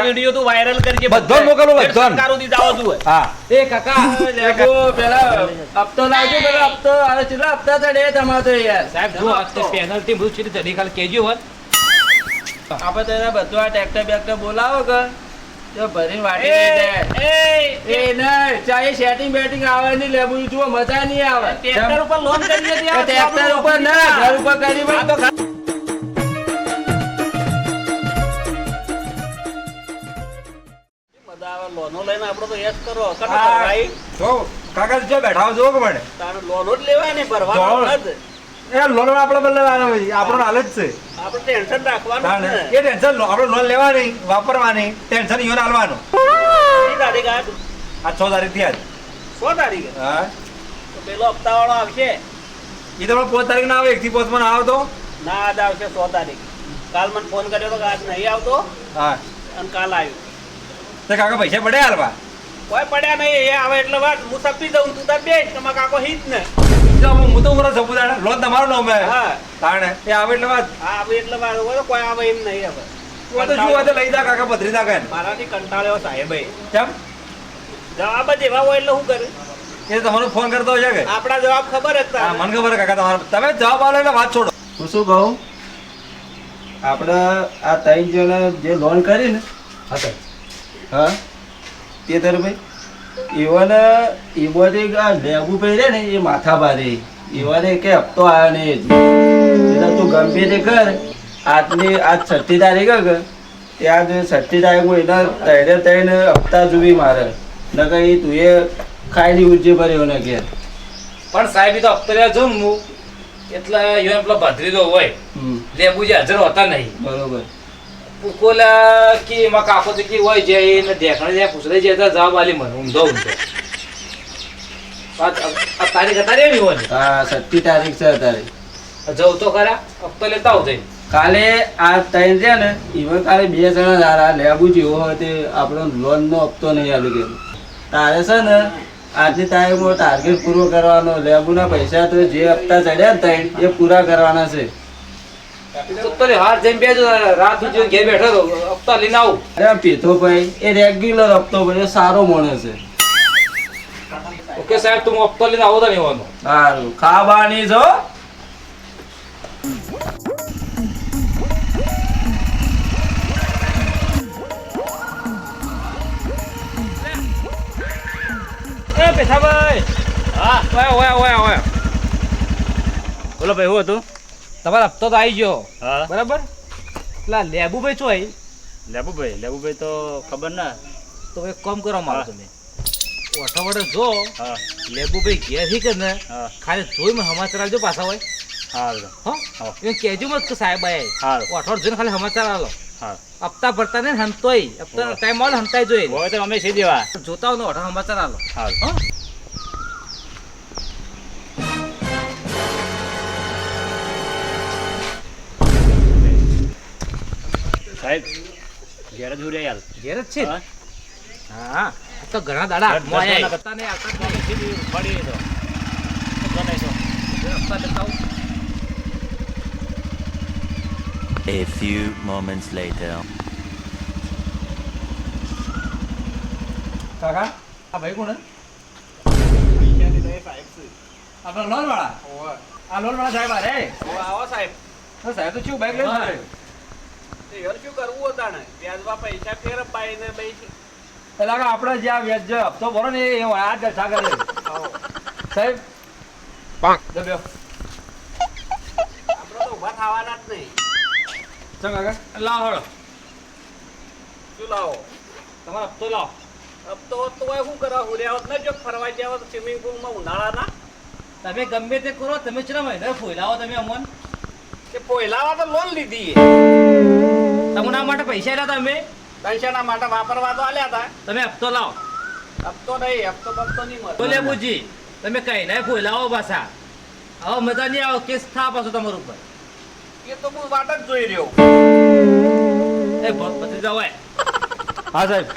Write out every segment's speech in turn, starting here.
આ વીડિયો તું વાયરલ કરજે બધો મોકલો, બધો. સરકાર સુધી જાઓ તું હા. એ કાકા લેગો પેલા હપ્તો લાવજો પેલા હપ્તો. હવે કેટલા હપ્તા ચડે તમારે તો યાર? સાહેબ જો આ પેનલ્ટી બધું છે જડી કાલ કેજો હોત આપણે તને બધો આ ટ્રેક્ટર બેક્ટર બોલાવો કે? તો ભરીને વાટી એ, ના ચાહે સેટિંગ બેટિંગ આવે નહીં લેબુ જુઓ મજા નહીં આવે. ટ્રેક્ટર ઉપર લોન કરી દે ટ્રેક્ટર ઉપર ના. ઘર ઉપર કરી તો લોનો લઈને આપણો તો યસ કરો. કટો. ભાઈ. જો કાકા જો બેઠા હોય જો કે મને તારે લોનો જ લેવાની ભરવાનો. જ. એ લોન આપણે લેવાનો ભાઈ આપણો હાલ જ છે. આપણે ટેન્શન રાખવાનું એ ટેન્શન આપણે લોન લેવાની વાપરવાની ટેન્શન ઈયોને હાલવાનું. કઈ તારીખ આ? આ છ તારીખથી આજ તારીખ? હા. તો પેલો હપ્તાવાળો આવશે? એ તમે પાંચ તારીખ ના આવે એકથી પાંચમાં આવતો. ના આજ આવશે સો તારીખ. કાલ મને ફોન કર્યો તો આજ નહીં આવતો. હા. અને કાલ આવ્યો. તો કાકા પૈસા પડે હાલવા? કોઈ પડ્યા નહીં એ આવે એટલે વાત. હું સપી દઉં તું તાર બેસ તમાર કાકો હિત ને. જો હું હું તો ઉમરો સપુદાર લોન તમારો નો મે હા. તાણે. એ આવે એટલે વાત. આવે એટલે વાત. હોય કોઈ આવે એમ નહીં આવે તો શું વાત લઈ જા કાકા પથરી જા કાન મારાથી કંટાળ્યો સાહેબ કેમ? જવાબ જ એવા હોય એટલે હું કરે. એ તમારો ફોન કરતો હોય છે કે? આપણા જવાબ ખબર જ હા મને ખબર કાકા તમારો. તમે જવાબ આલો એટલે વાત છોડો. હું શું કહું? આપણે આ ત્રણ જણા જે લોન કરી ને હા? તે ભાઈ? એવાને એમાંથી આ લેબુ પહેરે ને એ માથા ભારે. એવાને કે હપ્તો આવ્યો ને એટલે તું ગંભીર કર આજની આજ છઠ્ઠી તારીખ કર ત્યાં જ છઠ્ઠી તારીખ હું એના તૈને તૈને હપ્તા જોવી મારે. ન એ તું એ ખાઈ ની ઉજ્જે ભર્યો ને કે. પણ સાહેબ તો હપ્તો લેવા જોઉં હું. એટલે યો પેલો ભદ્રીજો હોય. લેબુ જે હાજર હોતા નહીં. બરોબર. કોલા કે એમાં કાકો તો કે હોય છે એને દેખાડે જાય પૂછડે જાય તો જવાબ આલી મને ઊંધો ઊંધો. તારીખ અત્યારે એવી હોય હા સત્તી તારીખ છે અત્યારે જવું તો ખરા હપ્તો લેતા આવું જઈ કાલે આ ત્રણ છે ને ઈવન કાલે બે જણા તારા લેબુ જેવો હોય તે આપણો લોન નો હપ્તો નહીં આવી ગયો તારે છે ને આજની તારીખમાં ટાર્ગેટ પૂરો કરવાનો લેબુના પૈસા તો જે હપ્તા ચડ્યા ને ત્રણ એ પૂરા કરવાના છે. તો તો જઈને બેજો રાત સુધી ઘેર બેઠો રહો. હપ્તા લઈને આવું. અરે પીથો ભાઈ એ રેગ્યુલર હપ્તો ભાઈ સારો માણસ છે. ઓકે સાહેબ તું હપ્તો લઈને આવો તો નહીં સારું ખાવાની છો? એ પેથાભાઈ હા. ઓયા ઓય ઓય ઓય. બોલો ભાઈ હું હતું? તમારો હપ્તો તો આવી ગયો. હા. બરાબર? પેલા લેબુભાઈ છો અહીં? લેબુભાઈ લેબુભાઈ તો ખબર ના. તો એક કામ કરો મારો હા. તમે. ઓઠો વડે જો હા. લેબુભાઈ ઘેરથી કે ને ખાલી જોઈ મને સમાચાર આવજો પાછા હોય. હા હો? હા. એમ કહેજો મત કે સાહેબ આય. અઠવાડ જોઈને ખાલી સમાચાર આલો હા. હપ્તા ભરતા ને હંતોય. હપ્તા હોવે. ટાઈમ આવે હંતાય જોઈએ હોય તો અમે છે દેવા? જોતા હો ને ઓઠો સમાચાર આલો હા? સાહેબ ઘેર જ ઉડ્યા યાર. ઘેર જ છે? ને? હા. તો ઘણા દાડા. ઘરના હપ્તા નહીં આવતા તો. બનાવીશું હપ્તા લેતા A few moments later. કાકા આ ભાઈ કોણ આપણા લોન વાળા આ લોન વાળા સાહેબ અરે આવો સાહેબ. તો સાહેબ તો શું બાઈક લઈને શું કરવું હતા વ્યાજમાં પૈસા ફેરવાય ને ભાઈ એટલે કાકા આપણે જ્યાં વ્યાજ જે હપ્તો ભરો ને એ આ દશા કરે સાહેબ પાંખ. દબ્યો આપણે તો ઊભા થવાના જ નહીં. ચલ કાકા લાવો હળો. શું લાવો? તમારો હપ્તો લાવો. હપ્તો તો શું કરવા હુર્યા હોત ને જો ફરવા ગયા હોત સ્વિમિંગ પુલમાં ઉનાળાના. તમે ગમે તે કરો તમે ચલા મહિને ફોઈલાવો તમે અમોન? કે ફોઈલાવા તો લોન લીધી તમારા માટે પૈસા આલ્યા તમે પૈસાના માટે વાપરવા તો આલ્યા હતા. તમે હપ્તો લાવો. હપ્તો નહીં હપ્તો બપ્તો નહીં મળે. બોલે બુજી તમે કઈ નહીં ફોઈલાવો પાછા. હવે મજા નહીં આવો કેસ થા પાછો તમારા ઉપર. એ તો હું વાટ જ જોઈ રહ્યો. એ ભગપતિ જાવ હા સાહેબ.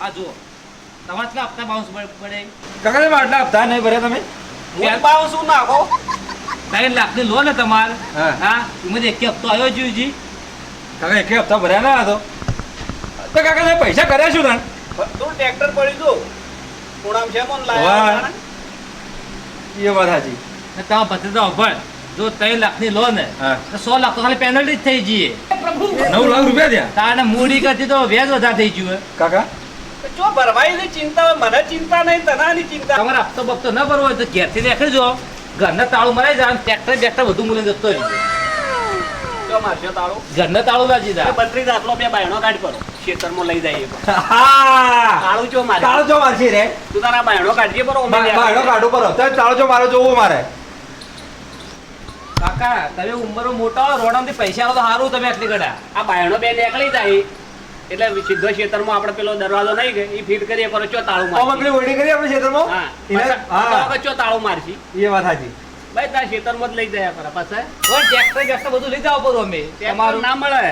આ જુઓ. તમારે કેટલા હપ્તા બાઉન્સ પડે? કાકા તમે આટલા હપ્તા નહીં ભરે તમે? હું પાવ શું નાખો? ત્રણ લાખની લોન હે તમારે. હા. હા? એમાં એક હપ્તો આવ્યો જોઈજી કાકા એક હપ્તા ભર્યા ના હતો. તો કાકા તમે પૈસા કર્યા શું તણ? તું ટ્રેક્ટર પડી દો ખૂણામાં છે મોન લાયા એ વાત સાચી. ને તમે ભત્રીજો અભણ. જો ત્રણ લાખની લો ને તો સો લાખ તો ખાલી પેનલ્ટી જ થઈ જઈએ. નવ લાખ રૂપિયા થયા? તારે મૂડી કરતી તો વ્યાજ વધારે થઈ ગયું કાકા? જો ભરવાઈની ચિંતા હોય મને ચિંતા નહીં તનાની ચિંતા. તમારે હપ્તો બપ્તો ન ભરવો હોય તો ઘેરથી દેખાઈ જો ઘરના તાળું મરાઈ જાય ટ્રેક્ટર બેક્ટર બધું મૂલી જતો રહી જો મારજો તાળું. ઘરના તાળું વાજી દા. બત્રીસ બાયણો કાઢ કરો ખેતરમાં લઈ જાય હા. જો મારે. તાળો જો મારશે રે. તું તારા બાયણો કાઢજે બરો બાયણો કાઢો પરો તો તાળો જો મારો જોવું મારે. કાકા તમે ઉંમરો મોટા રોડમથી પૈસા આવો તો સારું તમે આટલી ગડા આ બાયણો બે નીકળી જાય. એટલે સીધો ખેતરમાં આપણે પેલો દરવાજો નહીં કે એ ફીટ કરીએ પર ચો તાળું મારી મારશે. પેલી ઓડી કરી આપણે હા. ચો તાળું મારશી. એ વાત સાચી. ભાઈ તારા ખેતરમાં જ લઈ જાય પર પાછા પણ ટ્રેક્ટર બેક્ટર બધું લઈ જાવ પડો અમે? તમારું? ના મળે.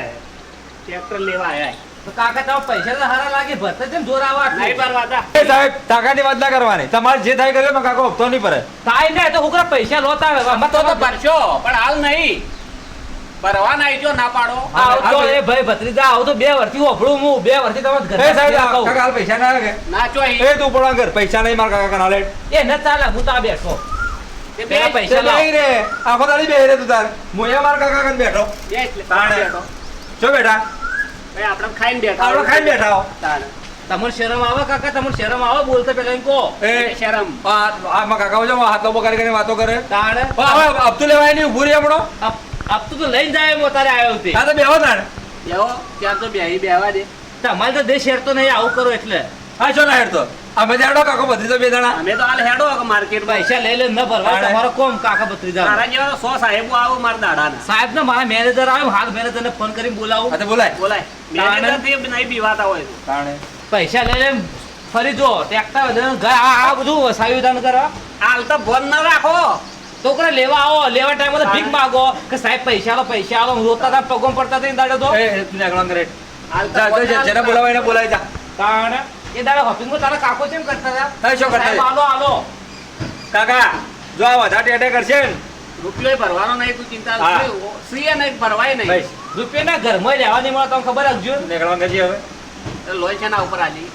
ટ્રેક્ટર લેવા આવ્યા તો કાકા તમે પૈસા તો સારા લાગે ભરતા કેમ જોર આવા આટલું? નહીં પરવાતા એ સાહેબ ટાકાની વાત ના કરવાની. તમારે જે થાય કર્યો કાકો હપ્તો નહીં પડે થાય ને તો હું પૈસા લોતા આવે. અમે તો ભરશો પણ હાલ નહીં. ભરવા ના પાડો. આવ એ ભાઈ ભત્રીજા આવ તો બે વર્ષથી ઓફળું હું. બે વર્ષથી તમારા ઘરે સાહેબ પૈસા કાકા પૈસા ના લાગે ના ચો એ તું પડવા કર પૈસા નહીં મારા કાકા ના લે એ ન ચાલે હું તા બેઠો. પેલા પૈસા લાવો. રે. આખો દાડી બેહી રે તું તાર. હું એ કાકા કન બેઠો. તાણે. જો બેટા. ભાઈ આપણે ખાઈને બેઠા આપણે ખાઈને બેઠા તાણે. તમને શરમ આવે કાકા? તમને શરમ આવે? બોલતા પેલા એમ શરમ. આ આ કાકા જો હાથ લોબો કરી કરીને વાતો કરે. તાણે. હવે હપ્તું લેવાય નહીં ઊભું રે હમણો. તો લઈને જાય એમ તારે આવ્યો તે તો બેહો તાણ. બેહો. ત્યાં તો બેહી બેહવા દે. તમારે તો દેશ હેરતો નહીં આવું કરો એટલે. હા છો ના હેડતો અમે જાડો કાકો બધી તો બે જણા. અમે તો હાલ હેડો માર્કેટ પૈસા લઈ લે ન ભરવા તમારો કોમ કાકા ભત્રીજા મારા જેવા તો સો સાહેબો આવો મારા દાડાના. સાહેબ ને મારા મેનેજર આવ્યો હાલ મેનેજર ને ફોન કરીને બોલાવું. હા તો બોલાય. બોલાય. મેનેજરથી નહીં બીવાતા હોય. તાણે? પૈસા લઈ લે ફરી જો ટ્રેક્ટર ઘર આ આ બધું વસાવ્યું દાન કરવા હાલ તો ફોન ન રાખો. છોકરા લેવા આવો લેવા ટાઈમ તો ભીખ માગો કે સાહેબ પૈસા આલો પૈસા આલો રોતા હતા પગમ પડતા હતા દાડે તો. એ તું આગળ અંદર હાલ તો જા ફોન જા, ના જેને બોલાવાય એને બોલાય જા. તાણ? એ દાડે હોપિંગમાં તારા કાકો કેમ કરતા હતા? હા, શું કરતા આલો આલો કાકા જો આ વધારે ટેટે કરશે ને. રૂપિયો ભરવાનો નહીં તું ચિંતા. શ્રીએ નહીં ભરવાય નહીં. રૂપિયાના ઘરમાં રહેવા નહીં મળે તમને ખબર રાખજો. નીકળવા કરજે હવે. લોન છે ના ઉપર આલી.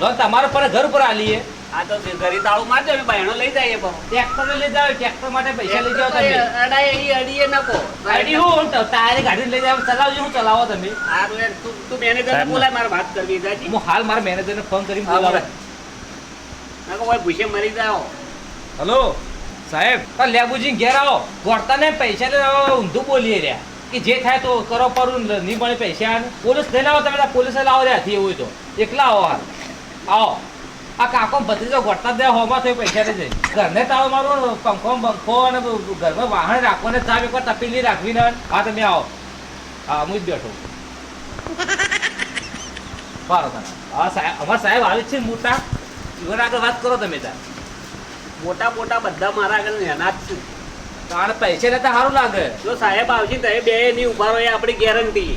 લોન તમારા પર ઘર ઉપર આલીએ આ તો ઘરી તાળું મારજો અમે બાયણો લઈ જઈએ પણ. ટ્રેક્ટર લઈ જાવ ટ્રેક્ટર માટે પૈસા લઈ જાવ તમે. અડાય ઈ અડીએ નકો. ગાડી હું તારી ગાડી લઈ જાવ ચલાવજો હું ચલાવો તમે. હારું તું તું મેનેજરને બોલાય મારે વાત કરવી જાજી હું હાલ મારા મેનેજરને ફોન કરીને હા, બોલાવું. ભાઈ ભૂસે મરી જાઓ. હલો સાહેબ. આ લેબુજી ઘેર આવો. ગોડતા ને પૈસા લે ઊંધું બોલીએ રહ્યા. કે જે થાય તો કરો પરું નહીં મળે પૈસા. પોલીસ લઈને આવો તમે પોલીસ લાવો રહ્યા હાથી એવું હોય તો. એકલા આવો હાલ. આવો. આ કાકો ભત્રીજો ગોળતા જ દે હોમાં થઈ પૈસા લઈ જઈ ઘરને તાળો મારો પંખો પંખો અને ઘરમાં વાહન રાખો ને ચા એકવાર તપેલી રાખવી ને હા તમે આવો. હા હું જ બેઠો. બરાબર હા સાહેબ અમારા સાહેબ આવે છે મોટા. ઈવન આગળ વાત કરો તમે ત્યાં. મોટા મોટા બધા મારા આગળ એના જ છે. કારણ પૈસે લેતા સારું લાગે. જો સાહેબ આવશે તો બે ની ઊભા રહો આપણી ગેરંટી.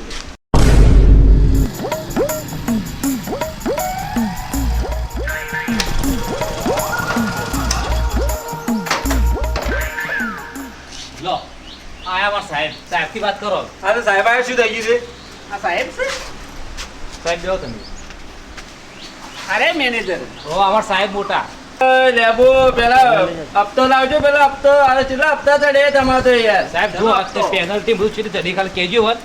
સાહેબ સાહેબથી વાત કરો. હા તો સાહેબ આયા શું થઈ ગયું છે? આ સાહેબ છે? સાહેબ બેહો તમે. અરે મેનેજર ઓ અમાર સાહેબ મોટા. લેબો પેલા હપ્તો લાવજો પેલા હપ્તો. આવે કેટલા હપ્તા ચડે તમારે તો યાર? સાહેબ જો આ તે પેનલ્ટી બધું છે તડી કાલ કેજો હોત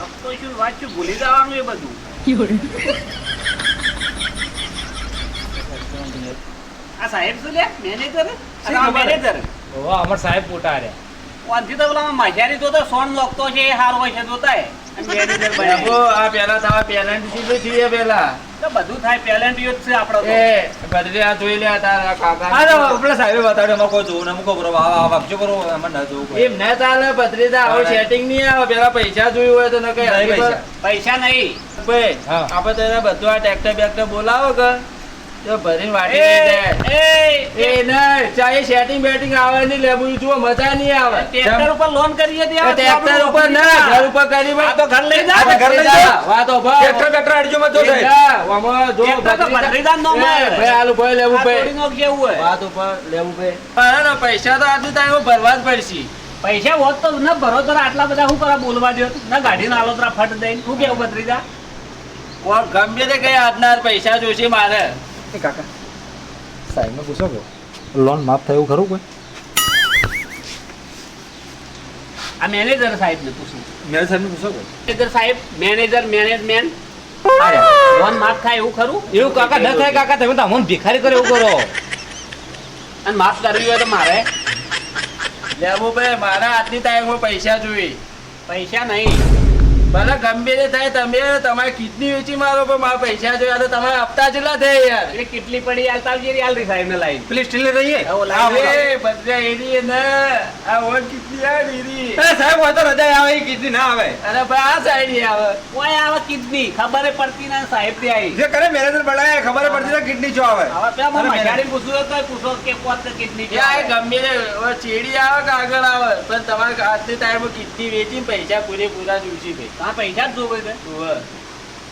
હપ્તો શું વાત શું ભૂલી જવાનું એ બધું? આ સાહેબ શું લે? મેનેજર શી મેનેજર ઓ અમાર સાહેબ મોટા રે વાંધી તો પેલા માજારી જોતો સોન લોકતો છે એ હારો હોય છે જોતા હે અને મેનેજર લેબુ બન્યા. આ પેલા તમારે પેનલ્ટી સીધું છીએ પેલા. તો બધું થાય પેલેન્ટ યુઝ છે આપણો એ બદલી આ જોઈ લે તારા કાકા. હા તો પેલા સાહેબે બતાવ્યું અમારે કોઈ જોવું ના મૂકો બરો આ વાગજો કરો એમાં ના જોવું એમ ના ચાલે આવું. સેટિંગ નહીં આવે પેલા પૈસા જોયું હોય તો ન કઈ પૈસા. નહીં. ભાઈ આપણે તો બધું આ ટ્રેક્ટર બેક્ટર બોલાવો કે. તો ભરીને વાટી એ લઈ જાય. એ એ. નહીં ચાહે સેટિંગ બેટિંગ આવે નહીં લેબુ જુઓ મજા નહીં આવે. ટ્રેક્ટર ઉપર લોન કરીએ તે ટ્રેક્ટર ઉપર ના ઘર ઉપર કરી તો ઘર લઈ જા. ઘર લઈ જા. વાતો ભાઈ ટ્રેક્ટર બેક્ટર અડજો મત જો એ સાહેબ. જા, વામો જો ટ્રેક્ટર તો ભત્રીજા- ભત્રીજાનું નામ એ, આવે. ભાઈ આલુ ભાઈ લેવું ભાઈ. થોડી નોખ જેવું હોય. વાત ઉપર લેવું ભાઈ. અરે ના, પૈસા તો આજુ તારે ભરવા જ પડશે. પૈસા હોત તો ન ભરો તો આટલા બધા હું કરા બોલવા દો ના ગાડી ના આલો તરા ફટ દઈને. શું કેવું ભત્રીજા? કોણ ગમે તે કઈ આજના પૈસા જોશે મારે. એ કાકા. સાહેબને પૂછો કે લોન માફ થાય એવું ખરું કોઈ? આ મેનેજર સાહેબ ને પૂછું. મેરે સાહેબને પૂછો કે મેનેજર સાહેબ મેનેજર મેનેજમેન્ટ લોન માફ થાય એવું ખરું? એવું કાકા ન થાય કાકા તમે તો અમને ભિખારી કરે એવું કરો. અને માફ કરવી હોય તો મારે. લેબુભાઈ મારા આજની તારીખમાં પૈસા જોઈએ. પૈસા નહીં. ભલે ગમે તે થાય તમે તમારે કિડની વેચી મારો પણ મારા પૈસા જોયા તો તમારે હપ્તા જેટલા થાય યાર. એ કેટલી પડી હાલતા આવજે રી હાલ સાહેબ ને લાઈન. પ્લીઝ સ્ટીલ રહીએ? અરે બધા એરી ને આ ઓર કિડની આ ને એરી. સાહેબ હોય તો રજા આવે એ કીધી ના આવે. અરે ભાઈ આ સાઈડ આવે. કોઈ આવે કિડની ખબર પડતી ના સાહેબથી આવી જે કરે મેનેજર બનાવે ખબર પડતી કિડની જો આવે. હવે પેલા મને અરે મજાડી પૂછવું તો પૂછો કે કોત કિડની એ આ ગમે તે ચેડી આવે કે આગળ આવે? પણ તમારે આજની ટાઈમ કિડની વેચી પૈસા પૂરેપૂરા જોઈશે ભાઈ. હા પૈસા જ જોવે છે. ઉવ્વ.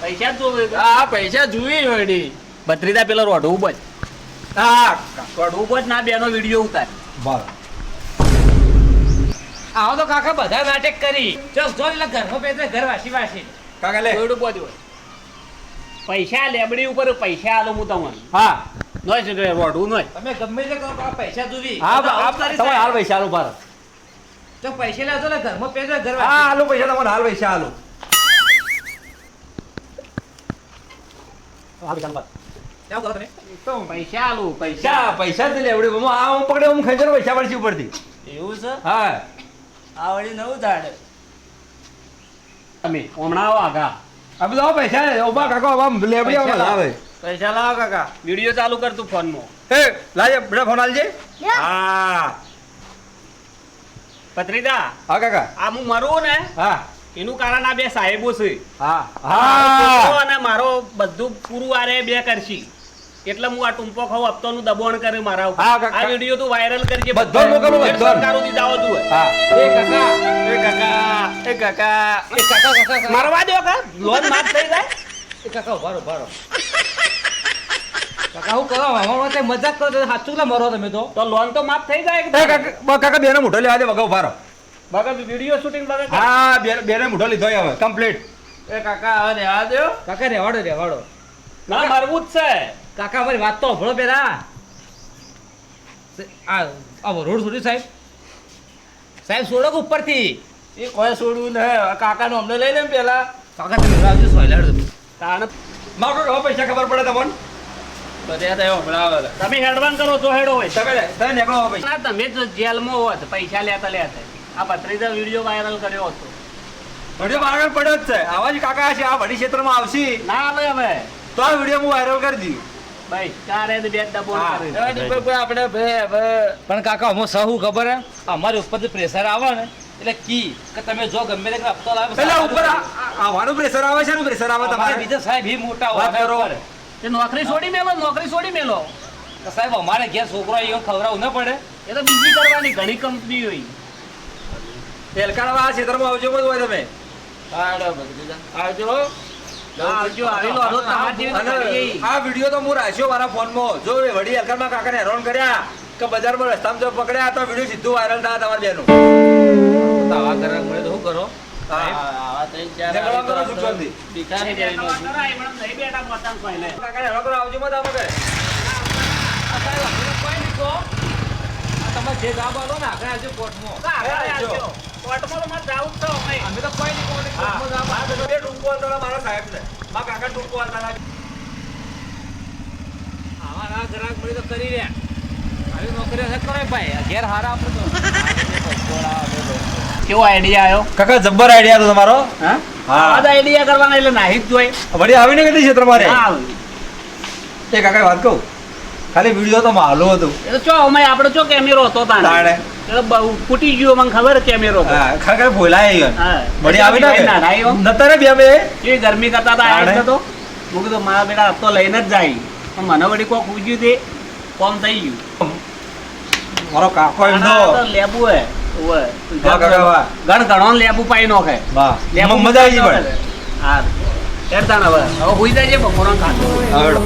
પૈસા જ જોવે આ પૈસા જોઈએ વળી બત્રીદા પેલો રોઢું બજ હા રોઢું બજ ના બેનો વીડિયો ઉતાર. બરાબર. આવો તો કાકા બધા નાટક કરી. જો જો એટલે ઘરમાં પેસે ઘર વાસી. વાસી કાકા લે. રોઢું બજ હોય. પૈસા લેબડી ઉપર પૈસા આલો હું તમને. હા. નોય છે નો રોઢું નોય. તમે ગમે તે પૈસા જોવી. હા તો આવું આપ તારી તમારે હાલ પૈસા આલો બાર તો પૈસા લાવતો ને ઘરમાં પેસે ઘર હા હાલો પૈસા તમારે હાલ પૈસા હાલો. હાલ પૈસા બાર કેવું કરો તમે? પૈસા આલું પૈસા. પૈસા પૈસા જ લેવડે હું આ હું પકડે હું ખેંચો પૈસા પડશે ઉપરથી. એવું છે? હા. આ વળી નવું ધાડે તમે હમણાં આવો આગા. આ બધા પૈસા ઊભા કાકો લેવડી આવો આવે પૈસા લાવો કાકા. વીડિયો ચાલુ કર તું ફોનમાં. એ લાજે બેટા ફોન આલજે. હા. પત્રીદા હા કાકા. આ હું મરું ને હા. એનું કારણ આ બે સાહેબો છે. હા. હા. અને મારો બધું પૂરું આરે બે કરશી. એટલે હું આ ટુંપો ખાવ હપ્તાનું દબાણ કરે મારા ઉપર. આ વીડિયો તું વાયરલ કરજે બધો મોકલો, બધો. સરકાર સુધી જાવ તું. હા. એ કાકા એ કાકા એ કાકા. એ કાકા. મારવા દો કા લોન માફ થઈ જાય. એ કાકા ઊભા રહો, ઊભા રહો. કાકા હું કરો મજાક કરો સાચું ના મરો તમે તો. તો લોન તો માફ થઈ જાય કાકા કાકા બેને મોઢો લેવા દે વગા ઊભા બગા વીડિયો શૂટિંગ બગા હા બે બેને મોઢો લીધો હવે કમ્પ્લીટ એ કાકા હવે રહેવા દો. કાકા રહેવાડો રહેવાડો ના મરવું જ છે. કાકા અમારી વાત તો સાંભળો પેલા. આ આ રોડ છોડી સાહેબ. સાહેબ છોડો ઉપરથી? એ કોઈ છોડવું ને કાકાનો અમને લઈ લે પેલા. કાકા તમે રાજુ સોયલાડ તાને મારો પૈસા ખબર પડે તમને બધા થયો હમણાં આવે તમે હેડવાન કરો તો હેડો હોય. તમે તમે નીકળો હવે તમે જ જેલમાં હોત પૈસા લેતા લેતા. આ પત્રીજા વીડિયો વાયરલ કર્યો હતો. વીડિયો મારા પડ્યો જ છે. આવા જ કાકા છે આ વડી ક્ષેત્રમાં આવશે. ના આવે હવે. તો આ વીડિયો હું વાયરલ કરી દઉં ભાઈ ચારે બે હા. કરી આપણે ભાઈ હવે પણ કાકા અમો સહુ ખબર હે? અમારી ઉપરથી પ્રેશર આવે ને એટલે કી? કે તમે જો ગમે તે હપ્તો લાવે એટલે ઉપર આવવાનું પ્રેશર આવે છે ને પ્રેશર આવે તમારે? બીજા સાહેબ એ મોટા વાત હોય કરો. તે નોકરી છોડી મેલો નોકરી છોડી મેલો. તો સાહેબ અમારે ઘેર છોકરો આવ્યો ખવડાવું ન પડે. એ તો બીજી કરવાની ઘણી કંપની હોય. એલકાણા આ ક્ષેત્રમાં આવજો બધું હોય તમે. આવજો. આવજો આવી લો તો તમારા જેવી તો અને કરીએ. આ વીડિયો તો હું રાખ્યો મારા ફોનમાં. જો એ વડી એલકારમાં કાકાને હેરાન કર્યા કે બજારમાં રસ્તામાં જો પકડ્યા તો વીડિયો સીધું વાયરલ ના તમારે બેનું. આવા ગ્રાહક મળે તો શું કરો? તમે જે જવાબ ને આગળ કોર્ટમાં. ના. કોર્ટમાં તો મારે જાવું અમે. અમે તો કોઈ નહીં કોર્ટમાં જવાબ આ તો બે ટૂંકો અંતરા મારા સાહેબ છે મારા કાકા ટૂંકો અંતરા આવા ના ગ્રાહક મળી તો કરી રહ્યા આવી નોકરી છે કરે ભાઈ. ઘેર હારા આપણે તો. કેવો આઈડિયા આવ્યો કાકા જબ્બર આઈડિયા હતો તમારો? હા? હા. આઈડિયા કરવાના એટલે નાહી જ જોઈએ વળી આવીને કેટલી છે તમારે? એ કાકા વાત કહું? ખાલી વિડિયો તો માલો હતો. એ ચો અમે આપણે ચો કેમેરો હતો તાણે? તાણે. ફૂટી ગયો મને ખબર કેમેરો હા ખરેખર ભોલાય હા. વળી આવી ના. ને બે બે. એ ગરમી કરતા હતા આ તો હું કીધું મારા બેટા તો લઈને જ જાય. મને વળી કોક ઉજ્યું તે કોમ થઈ ગયું. મારો કાકો એમ તો લેબુ હે. ઓવે. વાહ કાકા વાહ. ગણ લેબુ પાઈ નોખે. વાહ. લેબુ મજા આવી પણ. હા. હેડતા ના હવે. હવે હુઈ જાય છે બપોરનું ખાતું આવડો